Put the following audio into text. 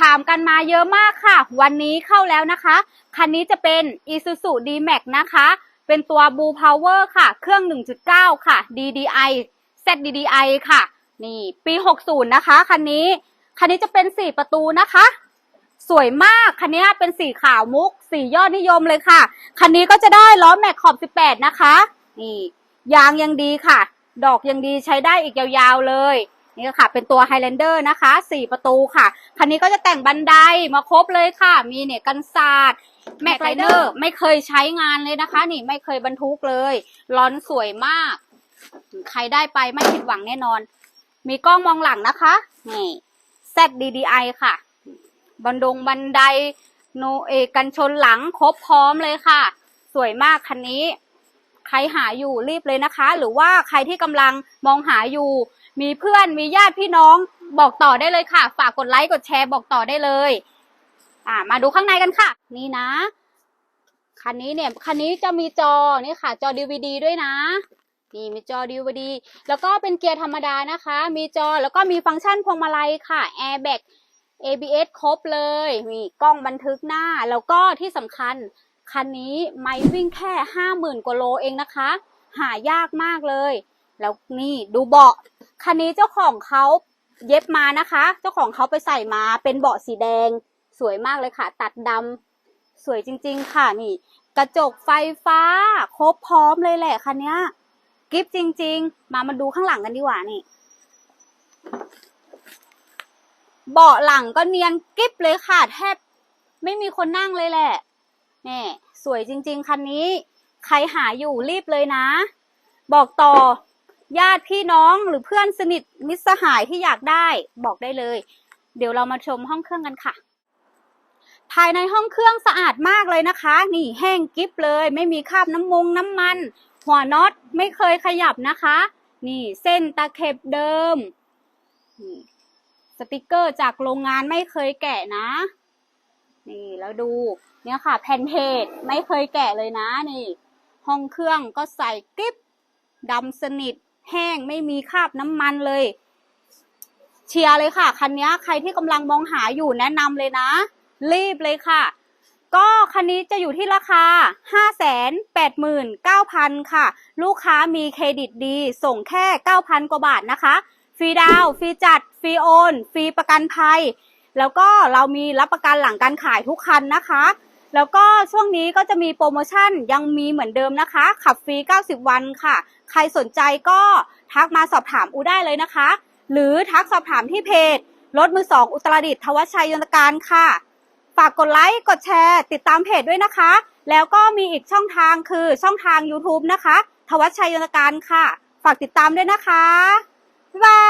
ถามกันมาเยอะมากค่ะ วันนี้เข้าแล้วนะคะ คันนี้จะเป็น Isuzu D-Max นะคะ เป็นตัว Blue Power ค่ะ เครื่อง 1.9 ค่ะ DDI ZDDI ค่ะ นี่ปี 60 นะคะ คันนี้ คันนี้จะเป็น 4 ประตูนะคะ สวยมาก คันนี้เป็นสีขาวมุก สียอดนิยมเลยค่ะ คันนี้ก็จะได้ล้อแม็กขอบ 18 นะคะ นี่ ยางยังดีค่ะ ดอกยังดีใช้ได้อีกยาวๆเลย นี่ค่ะ เป็นตัว Highlander นะคะ 4 ประตูค่ะ คันนี้ก็จะแต่งบันไดมาครบเลยค่ะ มีเนี่ยกันศาสตร์แม็กไ i เดอร์ไม่เคยใช้งานเลยนะคะ นี่ไม่เคยบรรทุกเลยร้อนสวยมาก ใครได้ไปไม่ผิดหวังแน่นอน มีกล้องมองหลังนะคะนี่ ZDDI ค่ะ บันดงบันไดโนเอกันชนหลังครบพร้อมเลยค่ะ สวยมากคันนี้ ใครหาอยู่รีบเลยนะคะ หรือว่าใครที่กำลังมองหาอยู่ มีเพื่อนมีญาติพี่น้องบอกต่อได้เลยค่ะ ฝากกดไลค์กดแชร์บอกต่อได้เลย อ่า มาดูข้างในกันค่ะ นี่นะคันนี้เนี่ยคันนี้จะมีจอนี่ค่ะ จอ DVD ด้วยนะนี่มีจอ DVD แล้วก็เป็นเกียร์ธรรมดานะคะ มีจอแล้วก็มีฟังก์ชันพวงมาลัยค่ะ airbag ABS ครบเลย มีกล้องบันทึกหน้า แล้วก็ที่สำคัญ คันนี้ไม่วิ่งแค่ห้าหมื่นกว่าโลเองนะคะ หายากมากเลย แล้วนี่ดูเบาะ คันนี้เจ้าของเขาเย็บมานะคะ เจ้าของเขาไปใส่มาเป็นเบาะสีแดง สวยมากเลยค่ะ ตัดดำสวยจริง ๆ ค่ะนี่ กระจกไฟฟ้า ครบพร้อมเลยแหละคันนี้กิฟจริง ๆ มามาดูข้างหลังกันดีกว่านี่เบาะหลังก็เนียนกิฟเลยค่ะแทบไม่มีคนนั่งเลยแหละนี่สวยจริง ๆ คันนี้ ใครหาอยู่รีบเลยนะ บอกต่อ ญาติพี่น้องหรือเพื่อนสนิทมิตรสหายที่อยากได้บอกได้เลย เดี๋ยวเรามาชมห้องเครื่องกันค่ะ ภายในห้องเครื่องสะอาดมากเลยนะคะ นี่แห้งกิฟเลย ไม่มีคราบน้ำมงน้ำมัน หัวน็อตไม่เคยขยับนะคะ นี่เส้นตะเข็บเดิมนี่สติกเกอร์จากโรงงานไม่เคยแกะนะ นี่แล้วดูเนี่ยค่ะ แผ่นเพจไม่เคยแกะเลยนะนี่ ห้องเครื่องก็ใส่กิ๊บดำสนิท แห้งไม่มีคราบน้ำมันเลย เชียร์เลยค่ะ คันนี้ใครที่กำลังมองหาอยู่แนะนำเลยนะ รีบเลยค่ะ ก็คันนี้จะอยู่ที่ราคา 589,000 ค่ะ ลูกค้ามีเครดิตดี ส่งแค่ 9,000 กว่าบาทนะคะ ฟรีดาว ฟรีจัด ฟรีโอน ฟรีประกันภัย แล้วก็เรามีรับประกันหลังการขายทุกคันนะคะ แล้วก็ช่วงนี้ก็จะมีโปรโมชั่นยังมีเหมือนเดิมนะคะ ขับฟรี 90 วันค่ะ ใครสนใจก็ทักมาสอบถามอูได้เลยนะคะ หรือทักสอบถามที่เพจรถมือสองอุตรดิตถ์ทวัชชัยยนตการค่ะ ฝากกดไลค์กดแชร์ ติดตามเพจด้วยนะคะ แล้วก็มีอีกช่องทางคือช่องทาง YouTube นะคะ ทวัชชัยยนตการค่ะ ฝากติดตามด้วยนะคะบ๊ายบาย